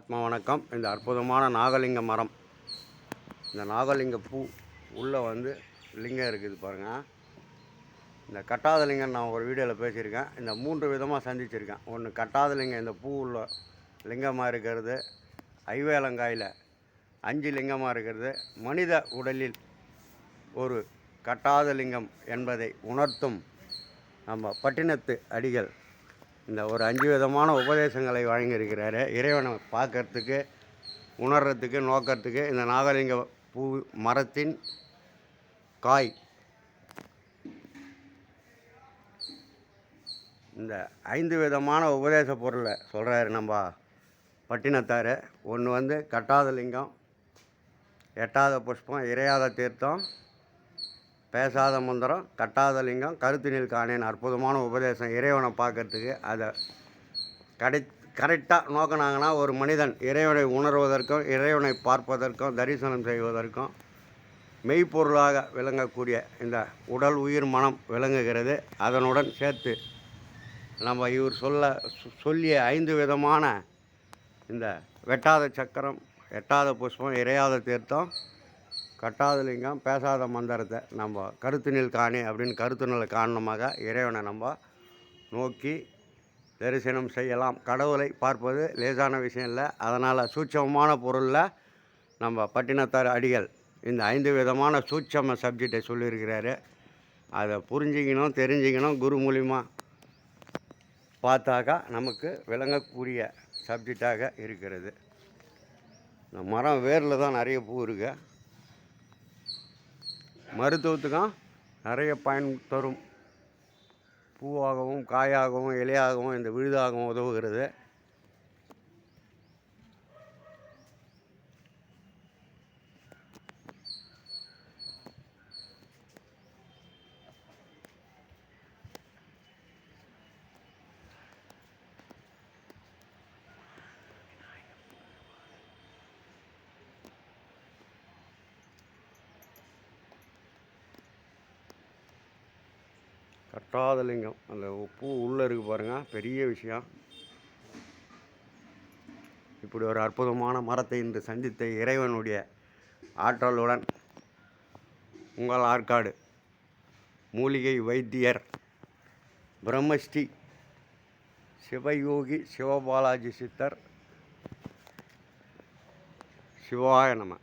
ஆத்மா வணக்கம். இந்த அற்புதமான நாகலிங்க மரம். இந்த நாகலிங்க பூ உள்ளே வந்து லிங்கம் இருக்குது பாருங்கள் இந்த கட்டாத லிங்கம் நான் ஒரு வீடியோவில் பேசியிருக்கேன். இந்த மூன்று விதமாக சந்திச்சிருக்கேன். ஒன்று கட்டாத லிங்கம் இந்த பூ உள்ள லிங்கமாக இருக்கிறது ஐவேலங்காயில் அஞ்சு லிங்கமாக இருக்கிறது. மனித உடலில் ஒரு கட்டாத லிங்கம் என்பதை உணர்த்தும் நம்ம பட்டினத்து அடிகள் இந்த ஒரு அஞ்சு விதமான உபதேசங்களை வழங்கியிருக்கிறாரு. இறைவனை பார்க்கறதுக்கு உணர்கிறதுக்கு நோக்கிறதுக்கு இந்த நாகலிங்க பூ மரத்தின் காய் இந்த ஐந்து விதமான உபதேச பொருளை சொல்கிறாரு நம்ம பட்டினத்தார். ஒன்று வந்து கட்டாத லிங்கம் எட்டாத புஷ்பம் இறையாத தீர்த்தம் பேசாத மந்திரம் கட்டாத லிங்கம் கருத்தினில் காணேன் அற்புதமான உபதேசம் இறைவனை பார்க்கறதுக்கு அதை கடை கரெக்டாக நோக்கினாங்கன்னா ஒரு மனிதன் இறைவனை உணர்வதற்கும் இறைவனை பார்ப்பதற்கும் தரிசனம் செய்வதற்கும் மெய்ப்பொருளாக விளங்கக்கூடிய இந்த உடல் உயிர் மனம் விளங்குகிறது. அதனுடன் சேர்த்து நம்ம இவர் சொல்ல சொல்லிய ஐந்து விதமான இந்த வெட்டாத சக்கரம் எட்டாத புஷ்பம் இறையாத தீர்த்தம் கட்டாதலிங்கம் பேசாத மந்திரத்தை நம்ம கருத்துணில் காணி அப்படின்னு கருத்துணில் காரணமாக இறைவனை நம்ம நோக்கி தரிசனம் செய்யலாம். கடவுளை பார்ப்பது லேசான விஷயம் இல்லை. அதனால் சூட்சமமான பொருளில் நம்ம பட்டினத்தார் அடிகள் இந்த ஐந்து விதமான சூட்சம சப்ஜெக்டை சொல்லியிருக்கிறாரு. அதை புரிஞ்சிக்கணும் தெரிஞ்சுக்கணும் குரு மூலிமா பார்த்தாக்கா நமக்கு விளங்கக்கூடிய சப்ஜெக்டாக இருக்கிறது. இந்த மரம் வேரில் தான் நிறைய பூ இருக்கு. மருத்துவத்துக்கும் நிறைய பயன் தரும். பூவாகவும் காயாகவும் இலையாகவும் இந்த விழுதாகவும் உதவுகிறது. கட்டாத லிங்கம். அந்த பூ உள்ளே இருக்குது பாருங்கள் பெரிய விஷயம். இப்படி ஒரு அற்புதமான மரத்தை இன்று சந்தித்த இறைவனுடைய ஆற்றலுடன் உங்கள் ஆற்காடு மூலிகை வைத்தியர் பிரம்மஸ்ரீ சிவயோகி சிவபாலாஜி சித்தர் சிவாய நம.